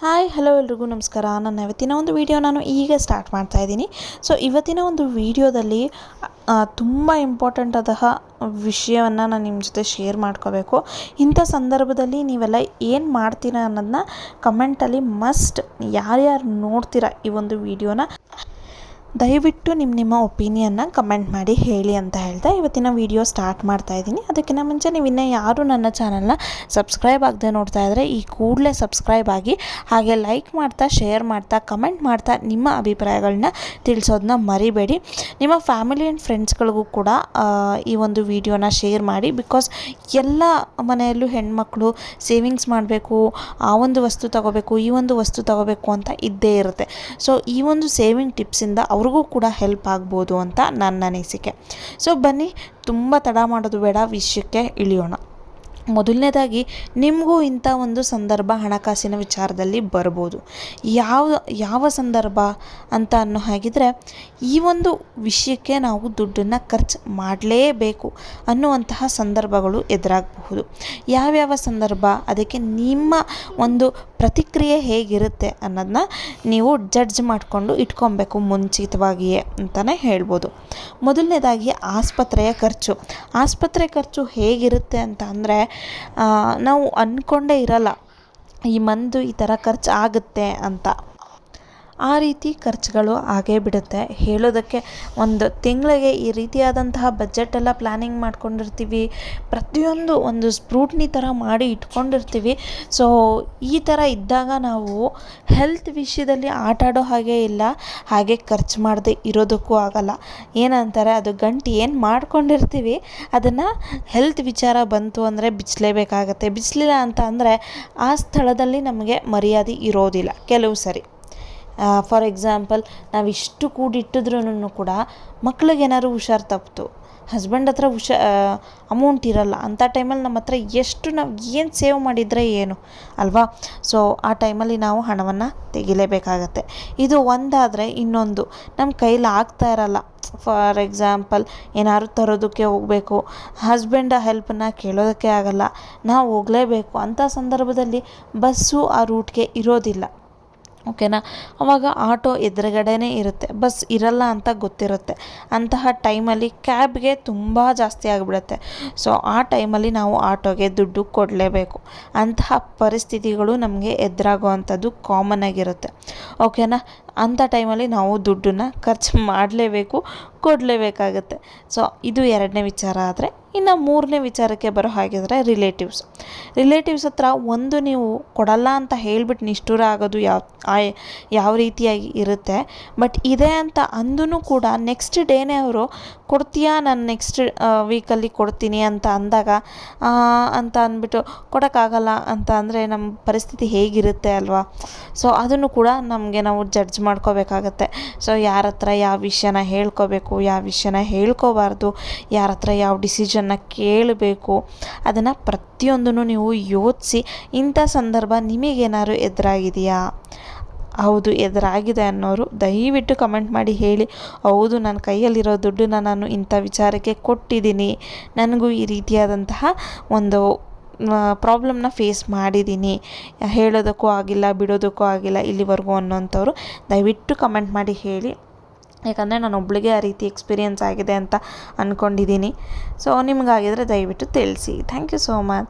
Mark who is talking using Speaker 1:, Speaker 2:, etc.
Speaker 1: Hi hello ಎಲ್ರಿಗೂ ನಮಸ್ಕಾರ. ನನ್ನ ಇವತ್ತಿನ ಒಂದು ವಿಡಿಯೋ ನಾನು ಈಗ ಸ್ಟಾರ್ಟ್ ಮಾಡ್ತಾ ಇದ್ದೀನಿ. ಸೊ ಇವತ್ತಿನ ಒಂದು ವಿಡಿಯೋದಲ್ಲಿ ತುಂಬ ಇಂಪಾರ್ಟೆಂಟ್ ಆದ ವಿಷಯವನ್ನು ನಾನು ನಿಮ್ಮ ಜೊತೆ ಶೇರ್ ಮಾಡ್ಕೋಬೇಕು. ಇಂಥ ಸಂದರ್ಭದಲ್ಲಿ ನೀವೆಲ್ಲ ಏನು ಮಾಡ್ತೀರಾ ಅನ್ನೋದನ್ನ ಕಮೆಂಟಲ್ಲಿ ಮಸ್ಟ್ ಯಾರ್ಯಾರು ನೋಡ್ತೀರಾ ಈ ಒಂದು ವಿಡಿಯೋನ ದಯವಿಟ್ಟು ನಿಮ್ಮ ನಿಮ್ಮ ಒಪಿನಿಯನ್ನ ಕಮೆಂಟ್ ಮಾಡಿ ಹೇಳಿ ಅಂತ ಹೇಳ್ತಾ ಇವತ್ತಿನ ವಿಡಿಯೋ ಸ್ಟಾರ್ಟ್ ಮಾಡ್ತಾ ಇದ್ದೀನಿ. ಅದಕ್ಕಿಂತ ಮುಂಚೆ ನೀವು ಇನ್ನೂ ಯಾರು ನನ್ನ ಚಾನಲ್ನ ಸಬ್ಸ್ಕ್ರೈಬ್ ಆಗದೆ ನೋಡ್ತಾ ಇದ್ದರೆ ಈ ಕೂಡಲೇ ಸಬ್ಸ್ಕ್ರೈಬ್ ಆಗಿ ಹಾಗೆ ಲೈಕ್ ಮಾಡ್ತಾ, ಶೇರ್ ಮಾಡ್ತಾ, ಕಮೆಂಟ್ ಮಾಡ್ತಾ ನಿಮ್ಮ ಅಭಿಪ್ರಾಯಗಳನ್ನ ತಿಳಿಸೋದನ್ನ ಮರಿಬೇಡಿ. ನಿಮ್ಮ ಫ್ಯಾಮಿಲಿ ಆ್ಯಂಡ್ ಫ್ರೆಂಡ್ಸ್ಗಳಿಗೂ ಕೂಡ ಈ ಒಂದು ವಿಡಿಯೋನ ಶೇರ್ ಮಾಡಿ ಬಿಕಾಸ್ ಎಲ್ಲ ಮನೆಯಲ್ಲೂ ಹೆಣ್ಮಕ್ಳು ಸೇವಿಂಗ್ಸ್ ಮಾಡಬೇಕು, ಆ ಒಂದು ವಸ್ತು ತಗೋಬೇಕು, ಈ ಒಂದು ವಸ್ತು ತಗೋಬೇಕು ಅಂತ ಇದ್ದೇ ಇರುತ್ತೆ. ಸೊ, ಈ ಒಂದು ಸೇವಿಂಗ್ ಟಿಪ್ಸಿಂದ ಅವ್ರಿಗೂ ಕೂಡ ಹೆಲ್ಪ್ ಆಗ್ಬೋದು ಅಂತ ನನ್ನ ಅನಿಸಿಕೆ. ಸೊ ಬನ್ನಿ, ತುಂಬ ತಡ ಮಾಡೋದು ಬೇಡ, ವಿಷಯಕ್ಕೆ ಇಳಿಯೋಣ. ಮೊದಲನೇದಾಗಿ, ನಿಮಗೂ ಇಂಥ ಒಂದು ಸಂದರ್ಭ ಹಣಕಾಸಿನ ವಿಚಾರದಲ್ಲಿ ಬರ್ಬೋದು. ಯಾವ ಯಾವ ಸಂದರ್ಭ ಅಂತ ಅನ್ನೋ ಹಾಗಿದ್ರೆ, ಈ ಒಂದು ವಿಷಯಕ್ಕೆ ನಾವು ದುಡ್ಡನ್ನು ಖರ್ಚು ಮಾಡಲೇಬೇಕು ಅನ್ನುವಂತಹ ಸಂದರ್ಭಗಳು ಎದುರಾಗಬಹುದು. ಯಾವ್ಯಾವ ಸಂದರ್ಭ, ಅದಕ್ಕೆ ನಿಮ್ಮ ಒಂದು ಪ್ರತಿಕ್ರಿಯೆ ಹೇಗಿರುತ್ತೆ ಅನ್ನೋದನ್ನ ನೀವು ಜಡ್ಜ್ ಮಾಡಿಕೊಂಡು ಇಟ್ಕೊಬೇಕು ಮುಂಚಿತವಾಗಿಯೇ ಅಂತಲೇ ಹೇಳ್ಬೋದು. ಮೊದಲನೇದಾಗಿ ಆಸ್ಪತ್ರೆಯ ಖರ್ಚು. ಆಸ್ಪತ್ರೆ ಖರ್ಚು ಹೇಗಿರುತ್ತೆ ಅಂತ ಅಂದರೆ ನಾವು ಅಂದ್ಕೊಂಡೇ ಇರಲ್ಲ. ಈ ಮಂದು ಈ ಥರ ಖರ್ಚು ಆಗುತ್ತೆ ಅಂತ. ಆ ರೀತಿ ಖರ್ಚುಗಳು ಆಗೇ ಬಿಡುತ್ತೆ. ಹೇಳೋದಕ್ಕೆ ಒಂದು ತಿಂಗಳಿಗೆ ಈ ರೀತಿಯಾದಂತಹ ಬಜೆಟೆಲ್ಲ ಪ್ಲ್ಯಾನಿಂಗ್ ಮಾಡ್ಕೊಂಡಿರ್ತೀವಿ, ಪ್ರತಿಯೊಂದು ಒಂದು ಸ್ಪ್ರೂಟ್ನಿ ಥರ ಮಾಡಿ ಇಟ್ಕೊಂಡಿರ್ತೀವಿ. ಸೊ ಈ ಥರ ಇದ್ದಾಗ ನಾವು ಹೆಲ್ತ್ ವಿಷಯದಲ್ಲಿ ಆಟ ಆಡೋ ಹಾಗೆ ಇಲ್ಲ, ಹಾಗೆ ಖರ್ಚು ಮಾಡದೆ ಇರೋದಕ್ಕೂ ಆಗಲ್ಲ. ಏನಂತಾರೆ, ಅದು ಗಂಟು ಏನು ಮಾಡ್ಕೊಂಡಿರ್ತೀವಿ, ಅದನ್ನು ಹೆಲ್ತ್ ವಿಚಾರ ಬಂತು ಅಂದರೆ ಬಿಚ್ಚಲೇಬೇಕಾಗತ್ತೆ ಬಿಚ್ಚಲಿಲ್ಲ ಅಂತ ಅಂದರೆ ಆ ಸ್ಥಳದಲ್ಲಿ ನಮಗೆ ಮರ್ಯಾದೆ ಇರೋದಿಲ್ಲ. ಕೆಲವು ಸರಿ. ಫಾರ್ ಎಕ್ಸಾಂಪಲ್ ನಾವು ಇಷ್ಟು ಕೂಡಿಟ್ಟಿದ್ರೂ ಕೂಡ ಮಕ್ಳಿಗೆ ಏನಾದ್ರು ಹುಷಾರು ತಪ್ಪಿತು ಹಸ್ಬೆಂಡ್ ಹತ್ರ ಹುಷಾ ಅಮೌಂಟ್ ಇರಲ್ಲ. ಅಂಥ ಟೈಮಲ್ಲಿ ನಮ್ಮ ಹತ್ರ ಎಷ್ಟು ನಾವು ಏನು ಸೇವ್ ಮಾಡಿದರೆ ಏನು, ಅಲ್ವಾ? ಸೊ ಆ ಟೈಮಲ್ಲಿ ನಾವು ಹಣವನ್ನು ತೆಗಿಲೇಬೇಕಾಗತ್ತೆ. ಇದು ಒಂದಾದರೆ ಇನ್ನೊಂದು. ನಮ್ಮ ಕೈಲಿ ಆಗ್ತಾ ಇರಲ್ಲ. ಫಾರ್ ಎಕ್ಸಾಂಪಲ್ ಏನಾದ್ರು ತರೋದಕ್ಕೆ ಹೋಗಬೇಕು. ಹಸ್ಬೆಂಡ ಹೆಲ್ಪನ್ನ ಕೇಳೋದಕ್ಕೆ ಆಗಲ್ಲ. ನಾವು ಹೋಗಲೇಬೇಕು. ಅಂಥ ಸಂದರ್ಭದಲ್ಲಿ ಬಸ್ಸು ಆ ರೂಟ್ಗೆ ಇರೋದಿಲ್ಲ. ಓಕೆನಾ? ಅವಾಗ ಆಟೋ ಎದುರುಗಡೆನೇ ಇರುತ್ತೆ. ಬಸ್ ಇರಲ್ಲ ಅಂತ ಗೊತ್ತಿರುತ್ತೆ. ಅಂತಹ ಟೈಮಲ್ಲಿ ಕ್ಯಾಬ್ಗೆ ತುಂಬ ಜಾಸ್ತಿ ಆಗಿಬಿಡುತ್ತೆ. ಸೊ, ಆ ಟೈಮಲ್ಲಿ ನಾವು ಆಟೋಗೆ ದುಡ್ಡು ಕೊಡಲೇಬೇಕು. ಅಂತಹ ಪರಿಸ್ಥಿತಿಗಳು ನಮಗೆ ಎದುರಾಗುವಂಥದ್ದು ಕಾಮನ್ ಆಗಿರುತ್ತೆ. ಓಕೆನಾ? ಅಂಥ ಟೈಮಲ್ಲಿ ನಾವು ದುಡ್ಡನ್ನು ಖರ್ಚು ಮಾಡಲೇಬೇಕು, ಕೊಡಲೇಬೇಕಾಗತ್ತೆ. ಸೊ, ಇದು ಎರಡನೇ ವಿಚಾರ ಆದರೆ ಇನ್ನು ಮೂರನೇ ವಿಚಾರಕ್ಕೆ ಬರೋ ಹಾಗಿದ್ರೆ ರಿಲೇಟಿವ್ಸ್ ರಿಲೇಟಿವ್ಸ್ ಹತ್ರ ಒಂದು ನೀವು ಕೊಡಲ್ಲ ಅಂತ ಹೇಳ್ಬಿಟ್ಟು ನಿಷ್ಠುರ ಆಗೋದು ಯಾವ ಯಾವ ರೀತಿಯಾಗಿ ಇರುತ್ತೆ. ಬಟ್ ಇದೆ ಅಂತ ಅಂದೂ ಕೂಡ ನೆಕ್ಸ್ಟ್ ಡೇನೇ ಅವರು ಕೊಡ್ತೀಯಾ ನಾನು ನೆಕ್ಸ್ಟ್ ವೀಕಲ್ಲಿ ಕೊಡ್ತೀನಿ ಅಂತ ಅಂದಾಗ ಅಂತ ಅಂದ್ಬಿಟ್ಟು ಕೊಡೋಕ್ಕಾಗಲ್ಲ ಅಂತ ಅಂದರೆ ನಮ್ಮ ಪರಿಸ್ಥಿತಿ ಹೇಗಿರುತ್ತೆ ಅಲ್ವಾ? ಸೊ ಅದನ್ನು ಕೂಡ ನಮಗೆ ನಾವು ಜಡ್ಜ್ ಮಾಡ್ಕೋಬೇಕಾಗತ್ತೆ. ಸೊ ಯಾರ ಹತ್ರ ಯಾವ ವಿಷಯನ ಹೇಳ್ಕೋಬೇಕು, ಯಾವ ವಿಷಯನ ಹೇಳ್ಕೋಬಾರ್ದು, ಯಾರ ಹತ್ರ ಯಾವ ಡಿಸಿಷನ್ನ ಕೇಳಬೇಕು. ಅದನ್ನು ಪ್ರತಿಯೊಂದನ್ನು ನೀವು ಯೋಚಿಸಿ. ಇಂಥ ಸಂದರ್ಭ ನಿಮಗೇನಾದ್ರು ಎದುರಾಗಿದೆಯಾ? ಹೌದು, ಎದುರಾಗಿದೆ ಅನ್ನೋರು ದಯವಿಟ್ಟು ಕಮೆಂಟ್ ಮಾಡಿ ಹೇಳಿ. ಹೌದು, ನನ್ನ ಕೈಯಲ್ಲಿರೋ ದುಡ್ಡನ್ನ ನಾನು ಇಂಥ ವಿಚಾರಕ್ಕೆ ಕೊಟ್ಟಿದ್ದೀನಿ. ನನಗೂ ಈ ರೀತಿಯಾದಂತಹ ಒಂದು ಪ್ರಾಬ್ಲಮ್ನ ಫೇಸ್ ಮಾಡಿದ್ದೀನಿ. ಹೇಳೋದಕ್ಕೂ ಆಗಿಲ್ಲ, ಬಿಡೋದಕ್ಕೂ ಆಗಿಲ್ಲ, ಇಲ್ಲಿವರೆಗೂ ಅನ್ನೋಂಥವ್ರು ದಯವಿಟ್ಟು ಕಮೆಂಟ್ ಮಾಡಿ ಹೇಳಿ. ಯಾಕಂದರೆ ನಾನು ಒಬ್ಳಿಗೆ ಆ ರೀತಿ ಎಕ್ಸ್ಪೀರಿಯೆನ್ಸ್ ಆಗಿದೆ ಅಂತ ಅಂದ್ಕೊಂಡಿದ್ದೀನಿ ಸೊ ನಿಮಗಾಗಿದ್ರೆ ದಯವಿಟ್ಟು ತಿಳಿಸಿ. Thank you so much